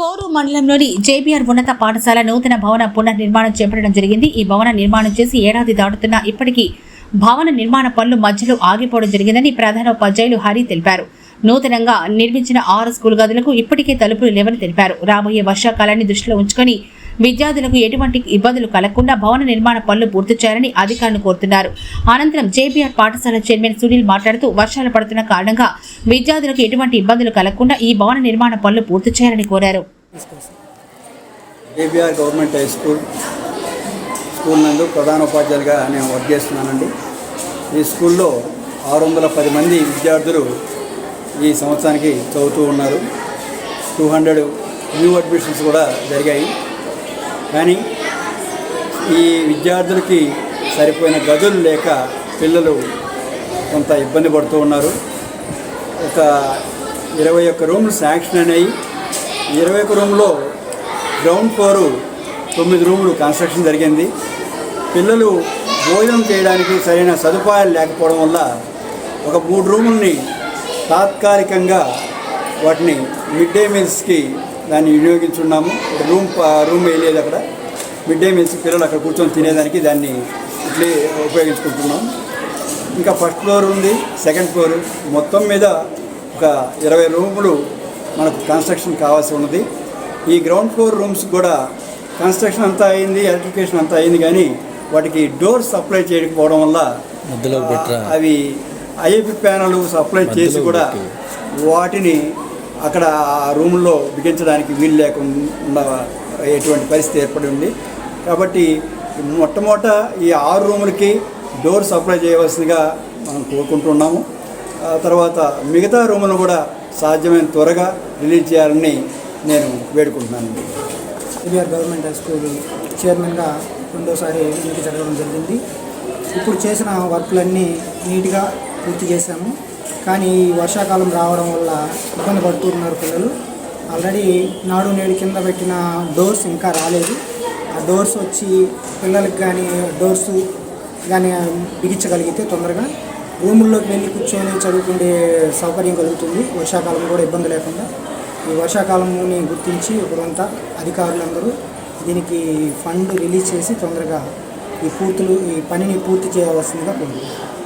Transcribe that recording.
కోరు మండలంలోని జేబీఆర్ ఉన్నత పాఠశాల నూతన భవన పునర్నిర్మాణం చేపట్టడం జరిగింది. ఈ భవన నిర్మాణం చేసి ఏడాది దాటుతున్న ఇప్పటికీ భవన నిర్మాణ పనులు మధ్యలో ఆగిపోవడం జరిగిందని ప్రధాన ఉపాధ్యాయులు హరి తెలిపారు. నూతనంగా నిర్మించిన ఆరు స్కూల్ గదులకు ఇప్పటికే తలుపులు లేవని తెలిపారు. రాబోయే వర్షాకాలాన్ని దృష్టిలో ఉంచుకొని విద్యార్థులకు ఎటువంటి ఇబ్బందులు కలగకుండా భవన నిర్మాణ పనులు పూర్తి చేయాలని అధికారులు కోరుతున్నారు. అనంతరం జేబీఆర్ పాఠశాల చైర్మన్ సునీల్ మాట్లాడుతూ వర్షాలు పడుతున్న కారణంగా విద్యార్థులకు ఎటువంటి ఇబ్బందులు కలగకుండా ఈ భవన నిర్మాణ పనులు పూర్తి చేయాలని కోరారు. JBR government high school school నందు ప్రధాన ఉపాధ్యాయులుగా నేను వర్క్ చేస్తున్నానండి. ఈ స్కూల్లో ఆరు వందల పది మంది విద్యార్థులు ఈ సంవత్సరానికి చదువుతూ ఉన్నారు. టూ హండ్రెడ్ న్యూ అడ్మిషన్స్ కూడా జరిగాయి. కానీ ఈ విద్యార్థులకి సరిపోయిన గదులు లేక పిల్లలు కొంత ఇబ్బంది పడుతూ ఉన్నారు. ఒక ఇరవై ఒక్క రూములు శాంక్షన్ అయినాయి. ఇరవై ఒక్క రూమ్లో గ్రౌండ్ ఫ్లోరు తొమ్మిది రూములు కన్స్ట్రక్షన్ జరిగింది. పిల్లలు భోజనం చేయడానికి సరైన సదుపాయాలు లేకపోవడం వల్ల ఒక మూడు రూముల్ని తాత్కాలికంగా వాటిని మిడ్ డే మీల్స్కి దాన్ని వినియోగించున్నాము. రూమ్ రూమ్ వేయలేదు అక్కడ. మిడ్ డే మీల్స్ పిల్లలు అక్కడ కూర్చొని తినేదానికి దాన్ని ఇట్లే ఉపయోగించుకుంటున్నాం. ఇంకా ఫస్ట్ ఫ్లోర్ ఉంది సెకండ్ ఫ్లోర్. మొత్తం మీద ఒక ఇరవై రూములు మనకు కన్స్ట్రక్షన్ కావాల్సి ఉన్నది. ఈ గ్రౌండ్ ఫ్లోర్ రూమ్స్ కూడా కన్స్ట్రక్షన్ అంతా అయింది ఎలక్ట్రిఫికేషన్ అంతా అయింది కానీ వాటికి డోర్ సప్లై చేయకపోవడం వల్ల అవి ఐఏపి ప్యానల్ సప్లై చేసి కూడా. వాటిని అక్కడ ఆ రూమ్లో బిగించడానికి వీలు లేకుండా ఎటువంటి పరిస్థితి ఏర్పడి ఉంది. కాబట్టి మొట్టమొదట ఈ ఆరు రూములకి డోర్ సప్లై చేయవలసిందిగా మనం కోరుకుంటున్నాము. తర్వాత మిగతా రూములను కూడా సాధ్యమైన త్వరగా రిలీజ్ చేయాలని నేను వేడుకుంటున్నాను. ఏబిఆర్ గవర్నమెంట్ హై స్కూల్ చైర్మన్గా రెండోసారి ఎన్నిక జరగడం జరిగింది. ఇప్పుడు చేసిన వర్క్లన్నీ నీట్గా పూర్తి చేశాము. కానీ ఈ వర్షాకాలం రావడం వల్ల ఇబ్బంది పడుతున్నారు పిల్లలు. ఆల్రెడీ నాడు నేడు కింద పెట్టిన డోర్స్ ఇంకా రాలేదు. ఆ డోర్స్ వచ్చి పిల్లలకి కానీ డోర్స్ కానీ బిగించగలిగితే తొందరగా. రూముల్లోకి వెళ్ళి కూర్చొని చదువుకునే సౌకర్యం కలుగుతుంది. వర్షాకాలం కూడా ఇబ్బంది లేకుండా. ఈ వర్షాకాలంని గుర్తించి ఇప్పుడంతా అధికారులందరూ దీనికి ఫండ్ రిలీజ్ చేసి తొందరగా ఈ పూర్తులు ఈ పనిని పూర్తి చేయవలసిందిగా కోరుతున్నాను